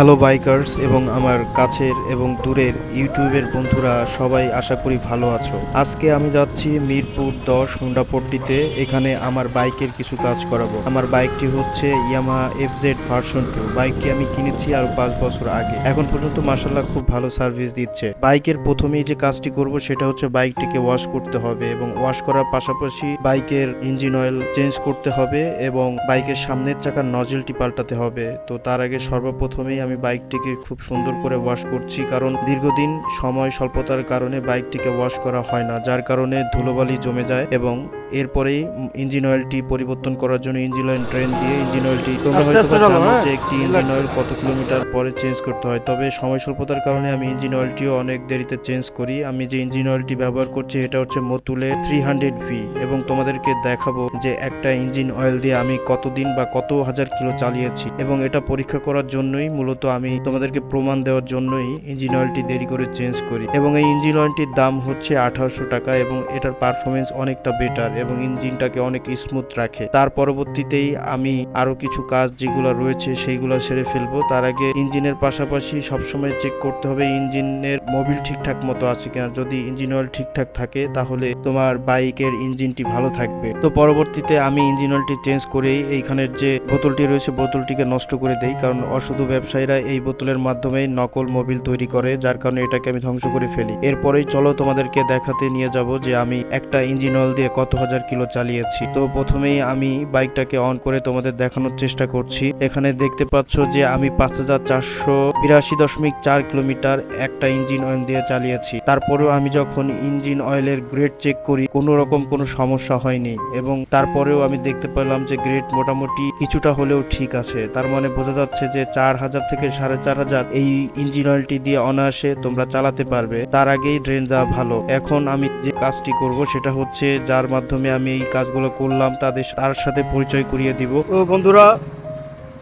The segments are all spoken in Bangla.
হ্যালো বাইকার্স এবং আমার কাছের এবং দূরের ইউটিউবের বন্ধুরা সবাই আশা করি ভালো আছো। আজকে আমি যাচ্ছি মিরপুর দশ হুন্ডাপট্টিতে। এখানে আমার বাইকের কিছু কাজ করাবো। আমার বাইকটি হচ্ছে Yamaha F Z version two বাইকটি আমি কিনেছি আর পাঁচ বছর আগে। এখন পর্যন্ত মাসাল্লাহ খুব ভালো সার্ভিস দিচ্ছে। বাইকের প্রথমেই যে কাজটি করব সেটা হচ্ছে বাইকটিকে ওয়াশ করতে হবে এবং ওয়াশ করার পাশাপাশি বাইকের ইঞ্জিন অয়েল চেঞ্জ করতে হবে এবং বাইকের সামনের চাকার নজেলটি পাল্টাতে হবে। তো তার আগে সর্বপ্রথমেই আমি বাইকটিকে খুব সুন্দর করে ওয়াশ করছি কারণ দীর্ঘদিন সময় স্বল্পতার কারণে বাইকটিকে ওয়াশ করা হয় না, যার কারণে ধুলোবালি জমে যায় এবং এরপরেই ইঞ্জিন অয়েলটি পরিবর্তন করার জন্য ইঞ্জিন অয়েল ট্রেন দিয়ে ইঞ্জিন অয়েলটি হ্যাঁ? যে একটি ইঞ্জিন অয়েল কত কিলোমিটার পরে চেঞ্জ করতে হয়। তবে সময় স্বল্পতার কারণে আমি ইঞ্জিন অয়েলটিও অনেক দেরিতে চেঞ্জ করি। আমি যে ইঞ্জিন অয়েলটি ব্যবহার করছি এটা হচ্ছে মতুলের থ্রি হান্ড্রেড ভি এবং তোমাদেরকে দেখাবো যে একটা ইঞ্জিন অয়েল দিয়ে আমি কতদিন বা কত হাজার কিলো চালিয়েছি এবং এটা পরীক্ষা করার জন্যই মূলত আমি তোমাদেরকে প্রমাণ দেওয়ার জন্যই ইঞ্জিন অয়েলটি দেরি করে চেঞ্জ করি। এবং এই ইঞ্জিন অয়েলটির দাম হচ্ছে আঠারোশো টাকা এবং এটার পারফরমেন্স অনেকটা বেটার এবং ইঞ্জিনটাকে অনেক স্মুথ রাখে। তার পরবর্তীতেই আমি আরও কিছু কাজ যেগুলো রয়েছে সেইগুলো সেরে ফেলব। তার আগে ইঞ্জিনের পাশাপাশি সবসময় চেক করতে হবে ইঞ্জিনের মোবিল ঠিকঠাক মতো আছে কিনা। যদি ইঞ্জিন অয়েল ঠিকঠাক থাকে, তাহলে তোমার বাইকের ইঞ্জিনটি ভালো থাকবে। তো পরবর্তীতে আমি ইঞ্জিন অয়েলটি চেঞ্জ করেই এইখানের যে বোতলটি রয়েছে, বোতলটিকে নষ্ট করে দেই। কারণ অসাধু ব্যবসায়ীরা এই বোতলের মাধ্যমে নকল মোবিল তৈরি করে, যার কারণে এটাকে আমি ধ্বংস করে ফেলি। এরপরেই চলো তোমাদেরকে দেখাতে নিয়ে যাব যে আমি একটা ইঞ্জিন অয়েল দিয়ে কত হাজার কিলো চালিয়েছি। তো প্রথমেই আমি বাইকটাকে অন করে তোমাদের দেখানোর চেষ্টা করছি। এখানে দেখতে পাচ্ছ যে আমি পাঁচ হাজার চারশো বিরাশি দশমিক চার কিলোমিটার একটা ইঞ্জিন অয়েল দিয়ে চালিয়েছি। তারপরেও আমি যখন ইঞ্জিন অয়েলের গ্রেড চেক করি, কোনো রকম কোনো সমস্যা হয়নি এবং তারপরেও আমি দেখতে পেলাম যে গ্রেড মোটামুটি কিছুটা হলেও ঠিক আছে। তার মানে বোঝা যাচ্ছে যে চার হাজার থেকে সাড়ে চার হাজার এই ইঞ্জিন অয়েলটি দিয়ে অনায়াসে তোমরা চালাতে পারবে। তার আগেই ড্রেন দেওয়া ভালো। এখন আমি যে কাজটি করব সেটা হচ্ছে যার মাধ্যমে আমি এই কাজগুলো করলাম তাদের তার সাথে পরিচয় করিয়ে দিব। তো বন্ধুরা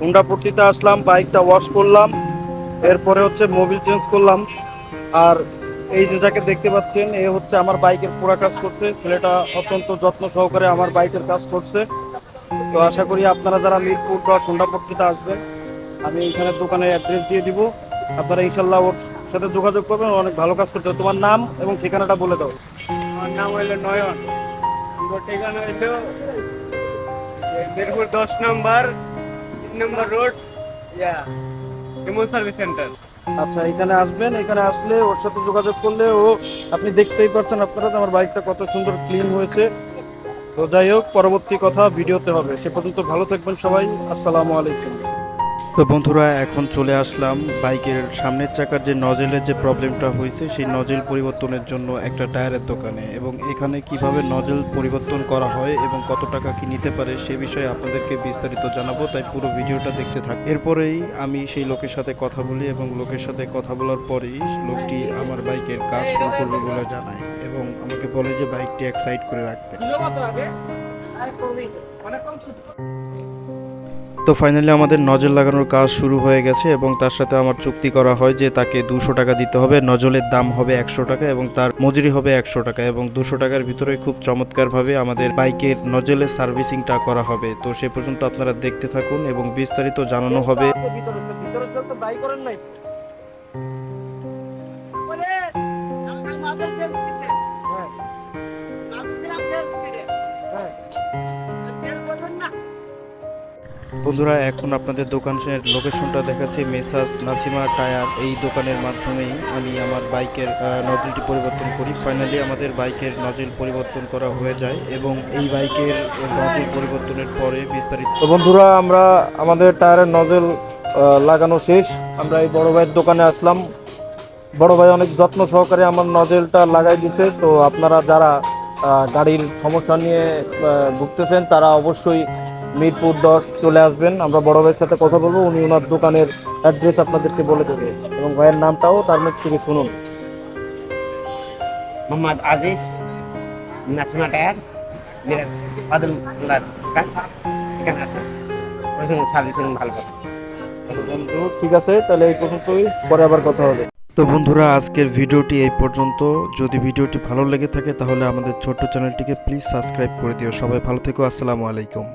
হুন্ডা পট্টিতে আসলাম বাইকটা ওয়াশ করলাম এরপরে হচ্ছে মোবিল চেঞ্জ করলাম। আর এই যে যাকে দেখতে পাচ্ছেন এ হচ্ছে আমার বাইকের পুরা কাজ করছে। ছেলেটা অত্যন্ত যত্ন সহকারে আমার বাইকের কাজ করছে। তো আশা করি আপনারা যারা মিরপুর বা হুন্ডা পট্টিতে আসবেন আমি এখানে দোকানে অ্যাড্রেস দিয়ে দিব। আপনারা ইনশাল্লাহ ওর সাথে যোগাযোগ করবেন অনেক ভালো কাজ করছে। তোমার নাম এবং ঠিকানাটা বলে দাও। আমার নাম হইল নয়ন। আমার ঠিকানা হইল মিরপুর দশ নম্বর, তিন নম্বর রোড, ইয়া সার্ভিস সেন্টার। আচ্ছা এখানে আসবেন, এখানে আসলে ওর সাথে যোগাযোগ করলে ও আপনি দেখতেই পাচ্ছেন আপনারা আমার বাইকটা কত সুন্দর ক্লিন হয়েছে। তো যাই হোক, পরবর্তী কথা ভিডিওতে হবে। সে পর্যন্ত ভালো থাকবেন সবাই। আসসালামু আলাইকুম। তো বন্ধুরা, এখন চলে আসলাম বাইকের সামনের চাকার যে নজেলের যে প্রবলেমটা হয়েছে, সেই নজেল পরিবর্তনের জন্য একটা টায়ারের দোকানে। এবং এখানে কীভাবে নজেল পরিবর্তন করা হয় এবং কত টাকা কি নিতে পারে, সে বিষয়ে আপনাদেরকে বিস্তারিত জানাব, তাই পুরো ভিডিওটা দেখতে থাক। এরপরেই আমি সেই লোকের সাথে কথা বলি এবং লোকের সাথে কথা বলার পরেই লোকটি আমার বাইকের কাজ শুরু করবে বলে জানায় এবং আমাকে বলে যে বাইকটি এক সাইড করে রাখতে তো ফাইনালি আমাদের নজল লাগানোর কাজ শুরু হয়ে গেছে এবং তার সাথে আমার চুক্তি করা হয় যে তাকে দুশো টাকা দিতে হবে। নজলের দাম হবে একশো টাকা এবং তার মজুরি হবে একশো টাকা এবং দুশো টাকার ভিতরে খুব চমৎকারভাবে আমাদের বাইকের নজলের সার্ভিসিংটা করা হবে। তো সে পর্যন্ত আপনারা দেখতে থাকুন এবং বিস্তারিত জানানো হবে। বন্ধুরা, এখন আপনাদের দোকানের লোকেশনটা দেখাচ্ছি। Messrs Nasima tyre. এই দোকানের মাধ্যমেই আমি আমার বাইকের নজলটি পরিবর্তন করি। ফাইনালি আমাদের বাইকের নজল পরিবর্তন করা হয়ে যায় এবং এই বাইকের নজল পরিবর্তনের পরে বিস্তারিত তো বন্ধুরা, আমরা আমাদের টায়ারের নজেল লাগানো শেষ। আমরা এই বড় ভাইয়ের দোকানে আসলাম। বড় ভাই অনেক যত্ন সহকারে আমার নজেলটা লাগাই দিছে। তো আপনারা যারা গাড়ির সমস্যা নিয়ে ভুগতেছেন, তারা অবশ্যই মিরপুর দশ চলে আসবেন। আমরা বড় ভাইয়ের সাথে কথা বলব উনি ওনার দোকানের অ্যাড্রেস আপনাদেরকে বলে দেবে। এবং ভাইয়ের নামটাও তার মুখ থেকে শুনুন। মোহাম্মদ আজিজ নাসিমা টায়ার মিরাজ ফাদুল্লাহ দোকান। এখানে আছে সার্ভিসিং ভালো করে। বন্ধু ঠিক আছে তাহলে এই পর্যন্তই। পরে আবার কথা হবে। তো বন্ধুরা আজকের ভিডিওটি এই পর্যন্ত। যদি ভিডিওটি ভালো লেগে থাকে তাহলে আমাদের ছোট্ট চ্যানেলটিকে প্লিজ সাবস্ক্রাইব করে দিও। সবাই ভালো থেকো আসসালামু আলাইকুম।